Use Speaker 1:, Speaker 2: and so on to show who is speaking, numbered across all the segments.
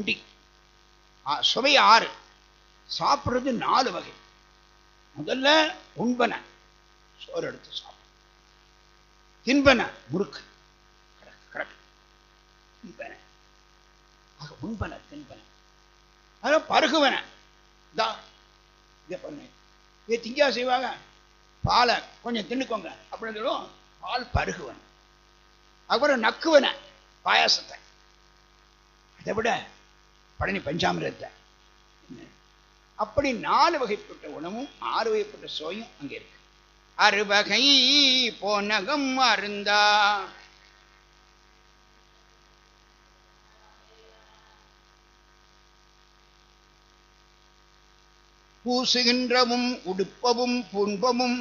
Speaker 1: உண்டி சுவை ஆறு. சாப்பிட்றது நாலு வகை. முதல்ல உண்பன. சோறு எடுத்து சாப்பிடும் தின்பன முறுக்கு. கிடக்கு கிடக்கு தின்பன. ஆக உண்பன தின்பன. அதில் பருகுவன. தா இதை பண்ணு இதை திங்கா செய்வாங்க. பாலை கொஞ்சம் தின்னுக்கோங்க. அப்படின்னு சொல்லும் பால் பருகுவன. அப்புறம் நக்குவன. பாயாசத்தை. அதை விட பழனி பஞ்சாமிரத்தை அப்படி நாலு வகைப்பட்ட உணவும் ஆறு வகைப்பட்ட சுவையும் அங்கே இருக்கு. அறுவகை போனகம் அருந்தா. பூசுகின்றவும் உடுப்பவும் புண்பமும்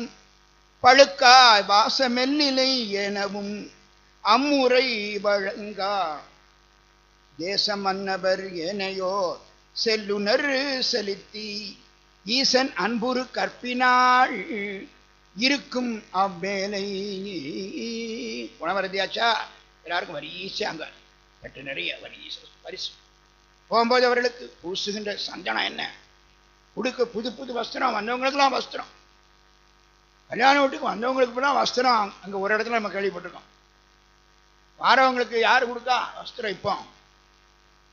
Speaker 1: பழுக்காய் வாசமெல்லிலை எனவும் அம்முறை வழங்கா. தேச மன்னவர் ஏனையோ செல்லுனர் செலுத்தி ஈசன் அன்புரு கற்பினாள் இருக்கும் அவ்வேலை உணவருதியாச்சா எல்லாருக்கும் வரிசை அங்க எட்டு நிறைய வரிசை. பரிசு. போகும்போது அவர்களுக்கு பூசுகின்ற சந்தனம் என்ன? உடுக்க புது புது வஸ்திரம் வந்தவங்களுக்கெல்லாம் வஸ்திரம். கல்யாண வீட்டுக்கு வந்தவங்களுக்கு தான் வஸ்திரம். அங்க ஒரு இடத்துல நம்ம கேள்விப்பட்டிருக்கோம். வாரவங்களுக்கு யார் கொடுத்தா வஸ்திரம் இப்போ.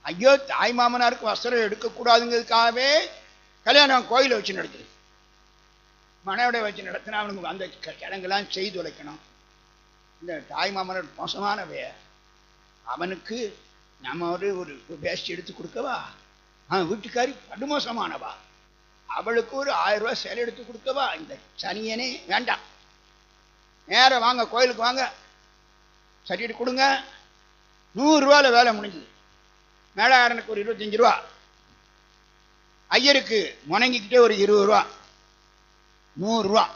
Speaker 1: ஐயோ தாய் மாமனாருக்கு வஸ்திரம் எடுக்கக்கூடாதுங்கிறதுக்காகவே கல்யாணம் கோயிலை வச்சு நடத்துது. மனையோட வச்சு நடத்தினா அவனுக்கு அந்த க- செய்து உழைக்கணும் இந்த தாய் மாமனர் மோசமான வே அவனுக்கு நம்ம ஒரு ஒரு பேஸ்ட் எடுத்து கொடுக்கவா? அவன் வீட்டுக்காரி படுமோசமானவா. அவளுக்கு ஒரு ஆயிரம் ரூபாய் சேலை எடுத்து கொடுக்கவா? இந்த சனியனே வேண்டாம். நேரம் வாங்க கோயிலுக்கு வாங்க. சட்டிட்டு கொடுங்க. நூறுரூவாவில் வேலை முடிஞ்சுது. மேலாளனுக்கு ஒரு இருபத்தஞ்சு ரூபா. ஐயருக்கு முணங்கிக்கிட்டே ஒரு இருபது ரூபா. நூறுரூவா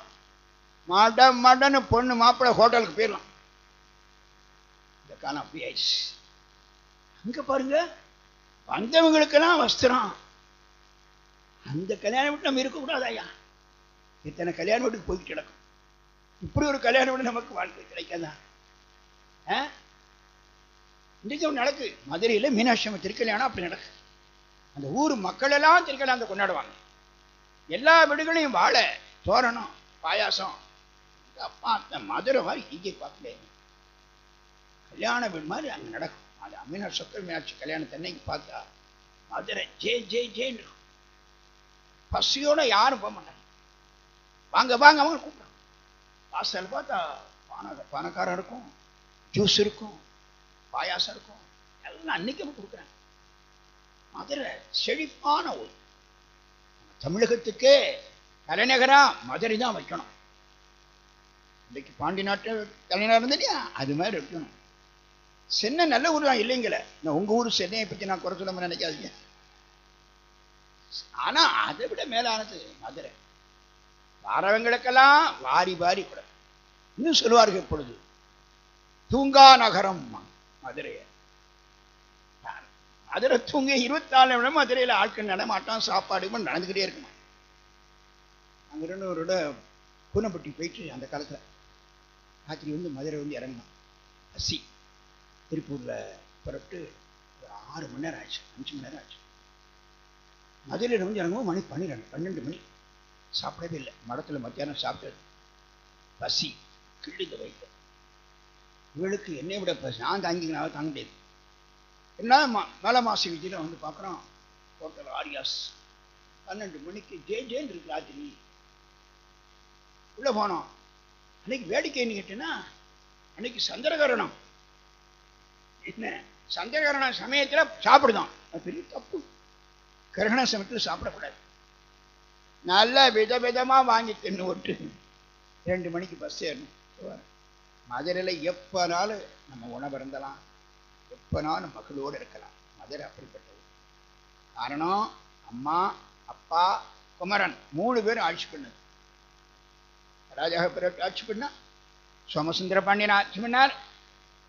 Speaker 1: மட மடன்னு பொண்ணு மாப்பிள்ளை ஹோட்டலுக்கு போயிடலாம். இந்த காலம் அப்படி ஆயிடுச்சு. அங்க பாருங்க வந்தவங்களுக்கெல்லாம் வஸ்திரம். அந்த கல்யாணம் வீட்டு நம்ம இருக்கக்கூடாது ஐயா. இத்தனை கல்யாண வீட்டுக்கு போய்கிட்டு கிடக்கும். இப்படி ஒரு கல்யாண வீடு நமக்கு வாழ்க்கை கிடைக்காதான் ஆ? இன்றைக்கு ஒன்று நடக்கு. மதுரையில் மீனாட்சி அம்மன் திருக்கல்யாணம் அப்படி நடக்கு. அந்த ஊர் மக்கள் எல்லாம் திருக்கல்யாணத்தை கொண்டாடுவாங்க. எல்லா வீடுகளையும் வாழை தோரணம் பாயாசம். அப்பா அந்த மதுரை மாதிரி இங்கே பார்க்கல கல்யாண வீடு மாதிரி அங்கே நடக்கும். அது அமீனா சொக்கர் மீனாட்சி கல்யாணத்தை அன்னைக்கு பார்த்தா மதுரை ஜே ஜே ஜேன்னு பசியோட யாரும் போக மாட்டாங்க. வாங்க வாங்க அவங்க கூப்பிடுறோம் வாசல் பார்த்தா பானை பணக்காரம் இருக்கும் ஜூஸ் இருக்கும். பாயாசம் இருக்கும். எல்லாம் அன்னைக்கு அவங்க கொடுக்குறாங்க. மதுரை செழிப்பான ஊர். தமிழகத்துக்கே தலைநகராக மதுரை தான் வைக்கணும். இன்றைக்கு பாண்டி நாட்டு தலைநகர் இருந்தது இல்லையா? அது மாதிரி இருக்கணும் சென்னை நல்ல ஊர் தான் இல்லைங்களே. நான் உங்கள் ஊர் சென்னையை பற்றி நான் குறை சொல்ல நினைக்காதீங்க. ஆனால் அதை விட மேலானது மதுரை. வாரவங்களுக்கெல்லாம் வாரி வாரி கூட இன்னும் சொல்லுவார்கள் இப்பொழுது தூங்கா நகரம் மதுரையை. மதுரை தூங்க இருபத்தி நாலு நிமிடம் மதுரையில் ஆட்கள் நடமாட்டம் சாப்பாடு நடந்துக்கிட்டே இருக்குமா? அங்க இருந்து பூனப்பட்டி போயிட்டு அந்த காலத்துல ராத்திரி வந்து மதுரை வந்து இறங்கினான். பசி திருப்பூர்ல புறப்பட்டு ஒரு ஆறு மணி நேரம் ஆச்சு அஞ்சு மணி நேரம் ஆச்சு. மதுரையில் வந்து இறங்கும்போது மணி பன்னிரெண்டு பன்னெண்டு மணி. சாப்பிடவே இல்லை. மடத்தில் மத்தியானம் சாப்பிட்டது. பசி கிள்ளுது வயிற்று இவளுக்கு என்னை விட பேச நான் தாங்கிக்கனால தாங்க முடியாது என்ன ம- மேல மாச விஜயில வந்து பார்க்குறோம் ஹோட்டல் ஆரியாஸ் பன்னெண்டு மணிக்கு ஜே ஜேன்னு இருக்கு ராத்திரி. உள்ள போனோம் அன்னைக்கு வேடிக்கைன்னு கேட்டேன்னா அன்னைக்கு சந்திரகரணம். என்ன? சந்திரகரண சமயத்துல சாப்பிடுதான். அது பெரிய தப்பு. கிரகண சமயத்தில் சாப்பிடக்கூடாது. நல்ல விதவிதமா வாங்கி தின்னு விட்டு ரெண்டு மணிக்கு பஸ் ஏறணும். மதுரையில் எப்பனாலும் நம்ம உணவு இருந்தலாம். எப்பனாலும் மக்களோடு இருக்கலாம். மதுரை அப்படிப்பட்டது. காரணம் அம்மா அப்பா குமரன் மூணு பேரும் ஆட்சி பண்ணது. ராஜாக பிறகு ஆட்சி பண்ணா சோமசுந்தர பாண்டியன் ஆட்சி பண்ணார்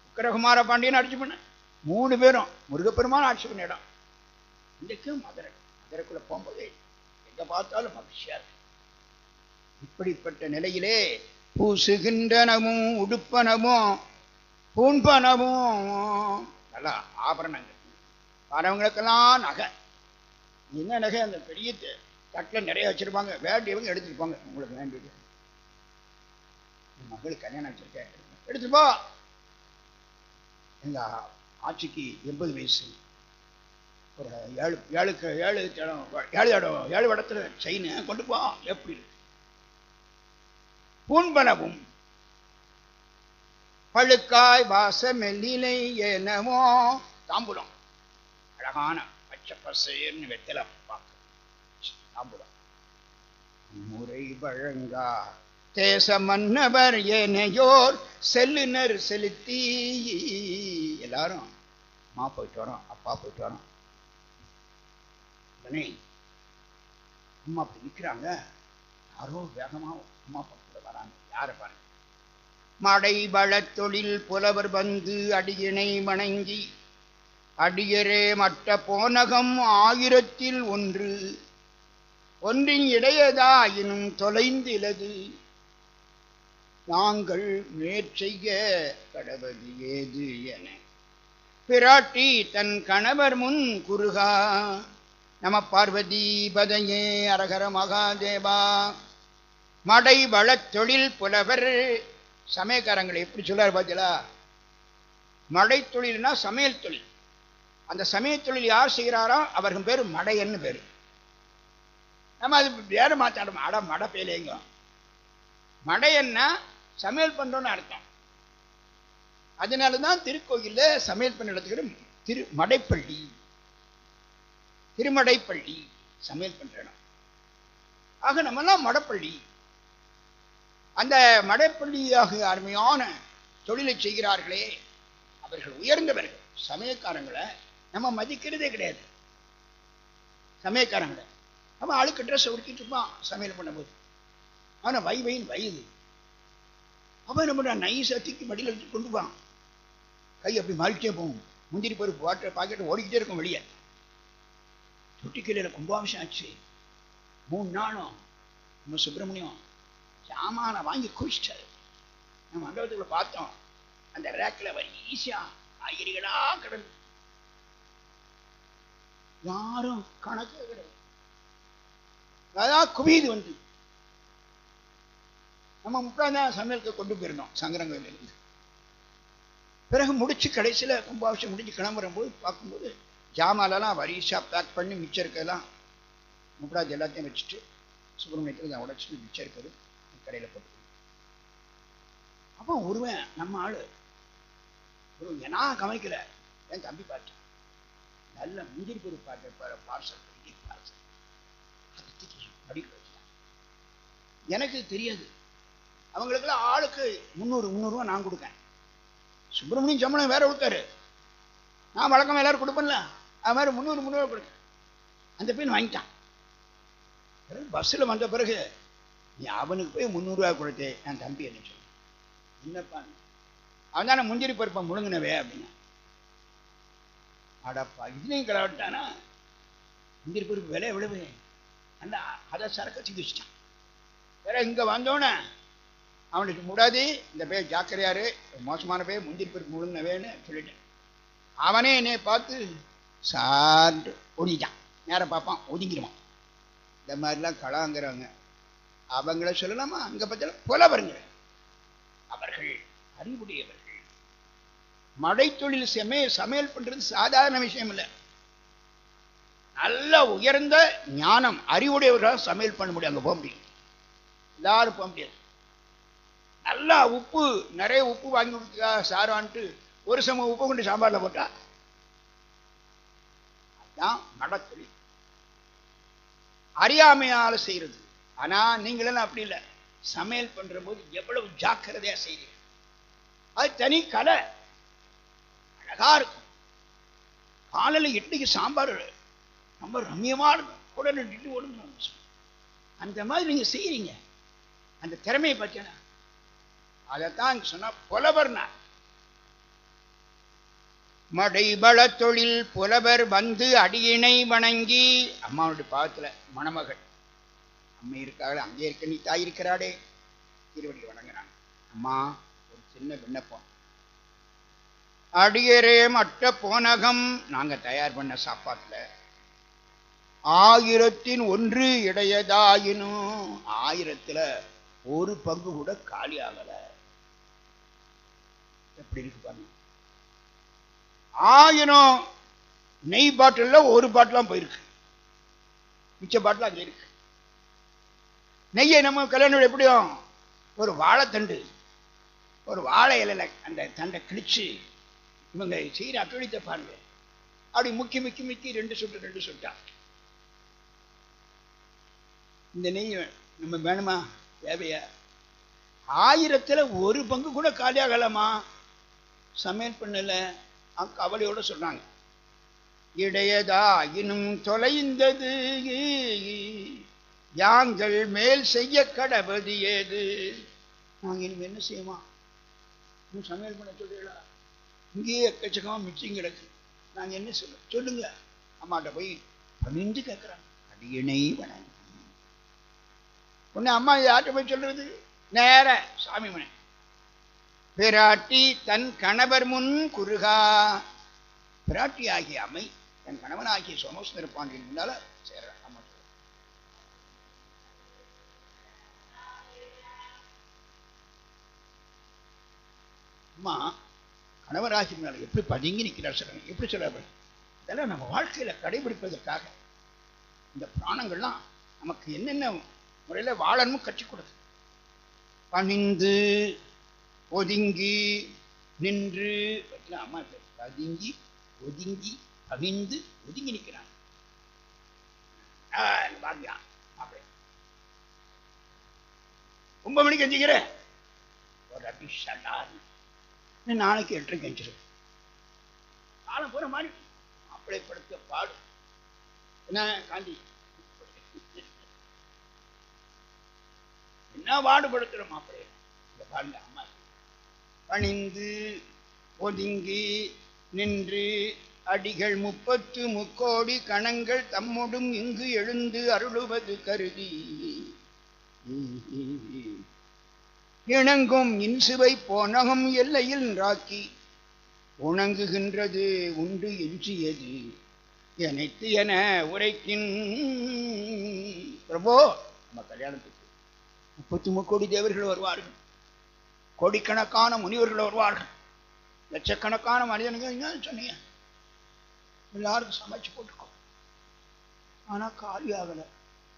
Speaker 1: உக்கரகுமார பாண்டியன் ஆட்சி பண்ணார் மூணு பேரும் முருகப்பெருமான் ஆட்சி பண்ண இடம். இன்றைக்கும் மதுரை. மதுரைக்குள்ள போகும்போது எங்க பார்த்தாலும் மகிழ்ச்சியா இருக்கு. இப்படிப்பட்ட நிலையிலே பூசுகின்றனமும் உடுப்பனமும் பூண்பனமும் நல்லா ஆபரணங்கள். வரவங்களுக்கெல்லாம் நகை. என்ன நகை? அந்த பெரிய தட்டில் நிறைய வச்சிருப்பாங்க. வேண்டியவங்க எடுத்துருப்பாங்க உங்களுக்கு வேண்டியது. மகளுக்கு கல்யாணம் வச்சிருக்கேன் எடுத்துட்டு எங்கள் ஆட்சிக்கு எண்பது வயசு. ஒரு ஏழு ஏழுக்கு ஏழு இடம் ஏழு இடம் ஏழு இடத்துல செயின் கொண்டு போ. எப்படி இருக்கு? பழுக்காய் வாசமெல்லிலை எனவோ. தாம்பூலம். அழகான பச்சை பசேர்னு வெத்தலை பார்க்க. தாம்பூலம். முறை வழங்கா. தேச மன்னவர் ஏனையோர் செல்லுனர் செலுத்தி. எல்லாரும் அம்மா போயிட்டு வரோம் அப்பா போயிட்டு வரோம். உடனே அம்மா அப்படி நிற்கிறாங்க யாரோ வேகமாக அம்மா அப்பா வராங்க. யாரை பாருங்க. மடை வளத் தொழில் புலவர் வந்து அடியினை வணங்கி அடியரே மற்ற போனகம் ஆயிரத்தில் ஒன்று. ஒன்றின் இடையதாயினும் தொலைந்திலது. நாங்கள் மேற்செய்ய கடவது ஏது என. பிராட்டி தன் கணவர் முன் குருகா நம பார்வதி பதையே அரகர மகாதேவா மடை வளத்தொழில் புலவர். சமயக்காரங்களை எப்படி சொல்றாரு பார்த்தீங்களா மடை தொழில்னா சமையல் தொழில். அந்த சமையல் தொழில் யார் செய்கிறாரோ அவர்கள் பேர் மடையன்னு பேர். நம்ம அது வேற மாத்தாடும்? அட மடை பேலேங்க. மடையன்னா சமையல் பண்றோம்னு அர்த்தம். அதனால தான் திருக்கோயில்ல சமையல் பண்ண இடத்துக்கு திரு மடைப்பள்ளி. திருமடைப்பள்ளி சமையல் பண்ணுற இடம். ஆக நம்மெல்லாம் மடப்பள்ளி. அந்த மடைப்பள்ளியாக அருமையான தொழிலை செய்கிறார்களே அவர்கள் உயர்ந்தவர்கள். சமயக்காரங்களை நம்ம மதிக்கிறதே கிடையாது. சமயக்காரங்களை. நம்ம ஆளுக்கு ட்ரெஸ் உடுத்திட்டு இருப்பான் சமையல் பண்ணும்போது. அவனை வை வைன்னு வயது. அவன் என்ன நைஸை தூக்கி மடியில் எடுத்து கொண்டு போவான். கை அப்படி மாறிட்டே போகும். முந்திரி பருப்பு வாட்டர் பாக்கெட் ஓடிக்கிட்டே இருக்கும் வெளியே. தொட்டிக்கலையில் கும்பாபிஷம் ஆச்சு. மூணு நாளும் நம்ம சுப்பிரமணியம் சாமானை வாங்கி குவிச்சிட்டாரு நம்ம மண்டபத்துக்குள்ள பார்த்தோம் அந்த ரேக்கில் வரிசையா காய்கறிகளா கிடந்து. யாரும் கணக்கு கிடையாது அதான் குவியுது வந்து. நம்ம முக்காதான் சமையலுக்கு கொண்டு போயிருந்தோம் சங்கரங்கோயிலிருந்து. பிறகு முடிச்சு கடைசியில கும்பாபிஷம் முடிஞ்சு கிளம்புறும்போது பார்க்கும்போது ஜாமாலெல்லாம் வரிசா பேக் பண்ணி மிச்சம் இருக்கலாம் முப்படாது எல்லாத்தையும் வச்சுட்டு சுப்பிரமணியத்தில் நான் உடைச்சிட்டு மிச்சம் இருக்குது கடையில் போட்டு அப்போ ஒருவன் நம்ம ஆளு ஒரு நான் கவனிக்கல என் தம்பி பார்த்தேன் நல்ல முந்திரி பொரு பாட்டு பார்சல் பார்சல். படிக்க எனக்கு தெரியாது. அவங்களுக்குலாம் ஆளுக்கு முந்நூறு முந்நூறுரூவா நான் கொடுக்கேன். சுப்பிரமணியம் சம்பளம் வேற கொடுத்தாரு. நான் வழக்கம் எல்லாரும் கொடுப்பேன்ல. அது மாதிரி முந்நூறு முந்நூறு கொடுக்க அந்த பையன் வாங்கிட்டான். பஸ்ஸில் வந்த பிறகு நீ அவனுக்கு போய் முந்நூறுரூவா கொடுத்தே என் தம்பி என்ன சொன்னான் என்னப்பா அவன் தானே முந்திரி பருப்பை முழுங்கினவே அப்படின்னா. அடப்பா இதுலையும் கிளவிட்டானா? முந்திரி பருப்பு விலை எவ்வளவு? அந்த அதை சரக்க தூக்கி வச்சுட்டான். வேற இங்கே வந்தோன்னே அவனுக்கு முடாது இந்த பேர் ஜாக்கிரையாரு மோசமான பேர் முந்திரி பருப்பு முழுங்கினவேன்னு சொல்லிட்டேன். அவனே என்னை பார்த்து சார்ட்டு ஒடிட்டான் நேரம் பார்ப்பான் ஒதுங்கிடுவான். இந்த மாதிரிலாம் கலாங்கிறவங்க அவங்கள சொல்லலாமா? அங்கே பற்றில புலவருங்க அவர்கள் அறிவுடையவர்கள். மடை தொழில் செமைய சமையல் பண்றது சாதாரண விஷயம் இல்லை. நல்ல உயர்ந்த ஞானம் அறிவுடையவர்களால் சமையல் பண்ண முடியும். அங்கே போக முடியும். எல்லாரும் போக முடியாது. நல்லா உப்பு நிறைய உப்பு வாங்கி கொடுத்தா சாரான்ட்டு ஒரு சம உப்பு கொண்டு சாம்பாரில் போட்டா? அதுதான் நடத்தொழில் அறியாமையால செய்யறது. ஆனா நீங்களெல்லாம் அப்படி இல்லை. சமையல் பண்ற போது எவ்வளவு ஜாக்கிரதையா செய்றீங்க. அது தனி கலை. அழகா இருக்கும். காலையில் இட்லிக்கு சாம்பார் ரொம்ப ரம்யமாக இருக்கும். உடனே இட்லி அந்த மாதிரி நீங்க செய்யறீங்க அந்த திறமையை பார்த்தீங்கன்னா அதைத்தான் சொன்னா புலவர்னா. மடைபல தொழில் புலவர் வந்து அடியினை வணங்கி அம்மாவுடைய பாத்துல மணமகள். அம்மை இருக்காள் அங்கே இருக்க நீ தாய் இருக்கிறாடே. திருவடி வணங்குறாங்க அம்மா ஒரு சின்ன விண்ணப்பம். அடியரே மற்ற போனகம் நாங்க தயார் பண்ண சாப்பாட்டுல. ஆயிரத்தின் ஒன்று இடையதாயினும் ஆயிரத்துல ஒரு பங்கு கூட காலி ஆகல. எப்படி இருக்கு பாருங்க. ஆயிரம் நெய் பாட்டில்ல ஒரு பாட்டிலாம் போயிருக்கு. மிச்ச பாட்டில் அங்கே இருக்கு. நெய்யை நம்ம கல்யாணம் எப்படியும்? ஒரு வாழைத்தண்டு ஒரு வாழை இலையில் அந்த தண்டை கிழிச்சு இவங்க சீராக அட்டொழித்த பாருங்க. அப்படி முக்கி முக்கி முக்கி ரெண்டு சுட்டு ரெண்டு சுட்டா. இந்த நெய் நம்ம வேணுமா? தேவையா? ஆயிரத்துல ஒரு பங்கு கூட காலியாகலாமா சமையல் பண்ணல. அவங்க கவலையோட சொன்னாங்க இடையதா இன்னும் தொலைந்தது. யாங்கள் மேல் செய்ய கடவது ஏது? நாங்க இனிமேல் என்ன செய்யுமா? இன்னும் சமையல் பண்ண சொல்றீங்களா? இங்கேயே எக்கச்சக்கமாக மிச்சம் கிடக்கு. நாங்கள் என்ன சொல்ல சொல்லுங்க. அம்மாட்ட போய் பணிந்து கேட்குறாங்க. அடியணை வணங்க. உன்னை அம்மா யார்கிட்ட போய் சொல்றது? நேர சாமி மனை பிராட்டி தன் கணவர் முன் குறுகா. பிராட்டி ஆகிய அம்மை தன் கணவனாகிய சோமசுந்தர பாண்டியன் முன்னால சேர அம்மா கணவராகி எப்படி பதுங்கி நிற்கிறார் சொல்லுங்க எப்படி சொல்ல இதெல்லாம் நம்ம வாழ்க்கையில கடைபிடிப்பதற்காக. இந்த பிராணங்கள்லாம் நமக்கு என்னென்ன முறையில வாழணும் கற்றுக் கொடுது பணிந்து ஒதுங்கி நின்று அம்மா இப்ப பதுங்கி ஒதுங்கி பகிர்ந்து ஒதுங்கி நிற்கிறான் பாத்தியா அப்படி ஒன்பது மணிக்கு எந்திக்கிறேன் ஒரு அபி சடார் நாளைக்கு எட்டரைக்கு எஞ்சிரும் காலம் போகிற மாதிரி அப்படியே படுத்த பாடு. என்ன காந்தி? என்ன பாடுபடுத்துறோம் அப்படியே இந்த பாருங்க அம்மா பணிந்து ஒதுங்கி நின்று அடிகள் முப்பத்து முக்கோடி கணங்கள் தம்மொடும் இங்கு எழுந்து அருளுவது கருதி. இணங்கும் இன்சுவை போனகம் எல்லையில் ராக்கி உணங்குகின்றது உண்டு எஞ்சியது. எனத்து என உரைக்கின் பிரபோ நம்ம கல்யாணத்துக்கு முப்பத்தி முக்கோடி தேவர்கள் வருவார்கள். கோடிக்கணக்கான முனிவர்கள் வருவார்கள். லட்சக்கணக்கான மனிதனுங்க சொன்னீங்க? எல்லாருக்கும் சமைச்சு போட்டுக்கோ. ஆனா காலி ஆகல.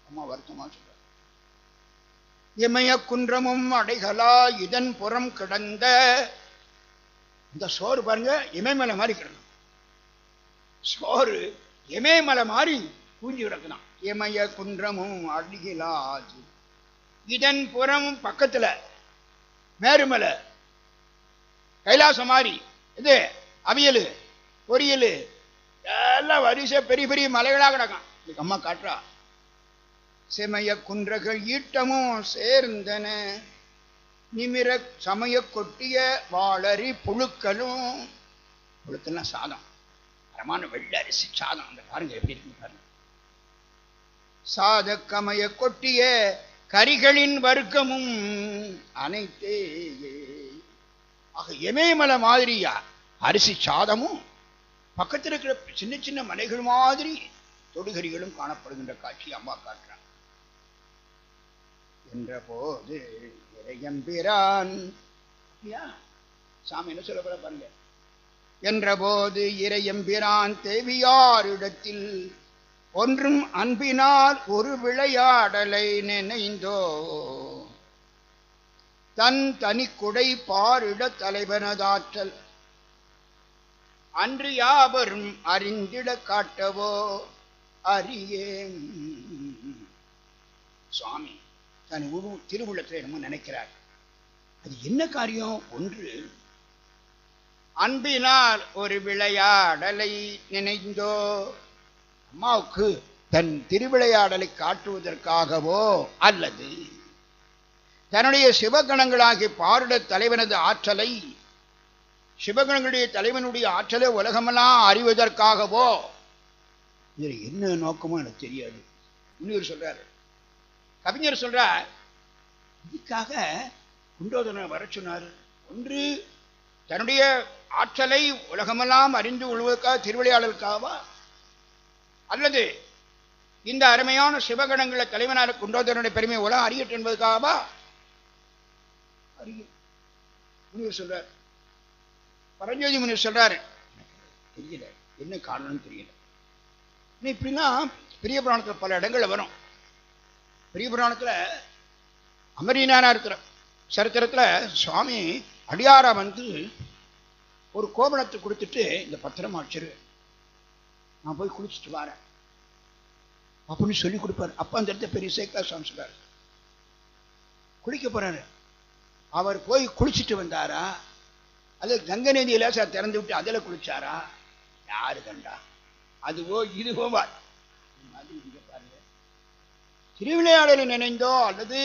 Speaker 1: அம்மா வருத்தமா சொல்ற இமய குன்றமும் அடைகளா இதன் புறம் கிடந்த. இந்த சோறு பாருங்க இமயமலை மாதிரி கிடக்கும். சோறு இமயமலை மாதிரி கூஞ்சி கிடக்குதான். இமய குன்றமும் அடிகளாது இதன் புறம் பக்கத்துல மேருமலை. கைலாசம் மாதிரி இது அவியல் பொரியல் எல்லாம் வரிசை பெரிய பெரிய மலைகளாக கிடக்கும். இதுக்கு அம்மா காட்டுறா. செமய குன்றகள் ஈட்டமும் சேர்ந்தன. நிமிர சமய கொட்டிய வாளரி புழுக்களும். புழுக்கெல்லாம் சாதம். தரமான வெள்ளை அரிசி சாதம். அந்த பாருங்க எப்படி இருக்கு பாருங்க. சாத கமய கொட்டிய கரிகளின் வர்க்கமும் அனைத்தே ஆக இமயமலை மாதிரியா அரிசி சாதமும்? பக்கத்தில் இருக்கிற சின்ன சின்ன மலைகள் மாதிரி தொடுகரிகளும் காணப்படுகின்ற காட்சி அம்மா காட்டுறாங்க. என்ற போது இறையம்பிரான் சாமி என்ன சொல்லப்பட பாருங்க. என்ற போது இறையம்பிரான் தேவியாரிடத்தில் ஒன்றும் அன்பினால் ஒரு விளையாடலை நினைந்தோ. தன் தனி குடை பாரிட தலைவனதாற்றல். அன்று யாவரும் அறிந்திட காட்டவோ அறியேன். சுவாமி தன் உரு திருவுள்ளத்தில் என்னமோ நினைக்கிறார். அது என்ன காரியம்? ஒன்று அன்பினால் ஒரு விளையாடலை நினைந்தோ அம்மாவுக்கு தன் திருவிளையாடலை காட்டுவதற்காகவோ அல்லது தன்னுடைய சிவகணங்களாகிய பாருட தலைவனது ஆற்றலை சிவகணங்களுடைய தலைவனுடைய ஆற்றலை உலகமெல்லாம் அறிவதற்காகவோ? இதில் என்ன நோக்கமோ எனக்கு தெரியாது. இன்னொரு சொல்றாரு கவிஞர் சொல்றார் இதுக்காக குண்டோதனை வர சொன்னார். ஒன்று தன்னுடைய ஆற்றலை உலகமெல்லாம் அறிந்து கொள்வதற்காக திருவிளையாடலுக்காகவா? அல்லது இந்த அருமையான சிவகணங்களை தலைவனான குண்டோதரனுடைய பெருமை உலகம் அறியட்டு என்பதற்காகவா? அறியும் முனிவர் சொல்றார். பரஞ்சோதி முனிவர் சொல்றாரு தெரியல. என்ன காரணம்னு தெரியல. இப்படின்னா பெரிய புராணத்தில் பல இடங்கள்ல வரும். பெரிய புராணத்தில் அமரீனானா இருக்கிற சரித்திரத்தில் சுவாமி அடியாரா வந்து ஒரு கோபணத்தை கொடுத்துட்டு இந்த பத்திரமா வச்சிரு நான் போய் குளிச்சுட்டு வரேன். அப்படின்னு சொல்லி கொடுப்பாரு. அப்போ அந்த இடத்த பெரிய சேக்கா சுவாமி சொல்றாரு. குளிக்க போறாரு. அவர் போய் குளிச்சுட்டு வந்தாரா? அது கங்கை நதியில் சார் திறந்து விட்டு அதில் குளிச்சாரா? யாரு கண்டா? அதுவோ இதுவோ வா திருவிளையாடலை நினைந்தோ அல்லது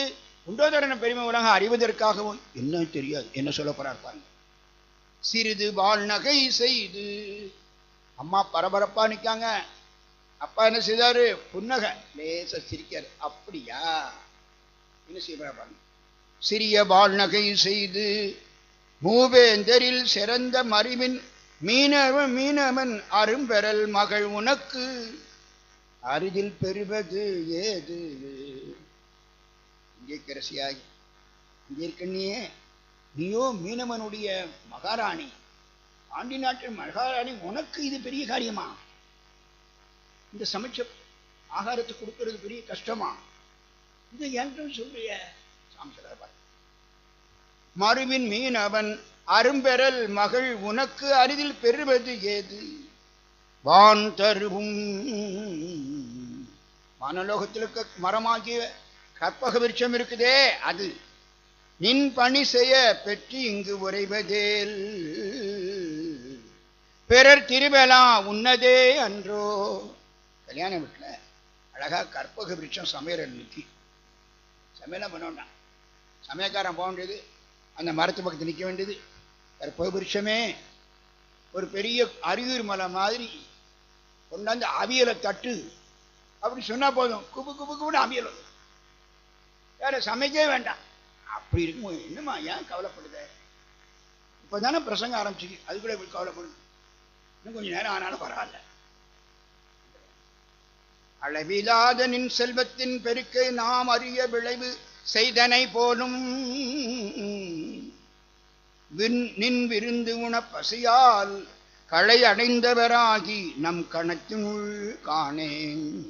Speaker 1: குண்டோதரன பெருமை உலகம் அறிவதற்காகவும் என்ன தெரியாது என்ன சொல்ல போறார் பாருங்க. சிறிது வாழ் நகை செய்து அம்மா பரபரப்பா நிற்காங்க அப்பா என்ன செய்தாரு? புன்னகை லேச சிரிக்காரு. அப்படியா? என்ன செய்ய பாருங்க. சிறிய வாழ்நகை செய்து மூவேந்தரில் சிறந்த மறிவின் மீனவன் மீனவன் அரும்பெறல் மகள் உனக்கு அருகில் பெறுவது ஏது? இங்கே கரசியாகி இங்கே இருக்கண்ணியே நீயோ மீனவனுடைய மகாராணி. ஆண்டி நாட்டின் மகாராணி உனக்கு இது பெரிய காரியமா? இந்த சமைச்ச ஆகாரத்தை கொடுக்கறது பெரிய கஷ்டமா? இது என்றும் சொல்றிய? சாமிசலார் மறுவின் மீனவன் அரும்பெறல் மகள் உனக்கு அரிதில் பெறுவது ஏது? வான் தருவும். மனலோகத்தில் இருக்க மரமாகிய கற்பக விருட்சம் இருக்குதே அது. நின் பணி செய்ய பெற்று இங்கு உறைவதேல். பிறர் திருவலா உன்னதே அன்றோ. கல்யாண வீட்டில் அழகா கற்பக விருட்சம் சமையல் நிற்கி சமையலாம் பண்ண சமயக்காரன் போக வேண்டியது அந்த மரத்து பக்கத்தில் நிற்க வேண்டியது. கற்பக விருட்சமே. ஒரு பெரிய அரியூர் மலை மாதிரி கொண்டாந்து அவியலை தட்டு. அப்படி சொன்னால் போதும். குப்பு குப்பு குபுன்னு அவியல் வரும். வேற சமைக்கவே வேண்டாம். அப்படி இருக்கும் என்னம்மா ஏன் கவலைப்படுத? இப்போ தானே பிரசங்கம் ஆரம்பிச்சு அதுக்குள்ள இப்படி கவலைப்படும் இன்னும் கொஞ்சம் நேரம் ஆனாலும் பரவாயில்ல. அளவிலாத நின் செல்வத்தின் பெருக்கை நாம் அறிய விளைவு செய்தனை போலும். நின் விருந்து உண பசியால் களை அடைந்தவராகி நம் கணத்தினுள் காணேன்.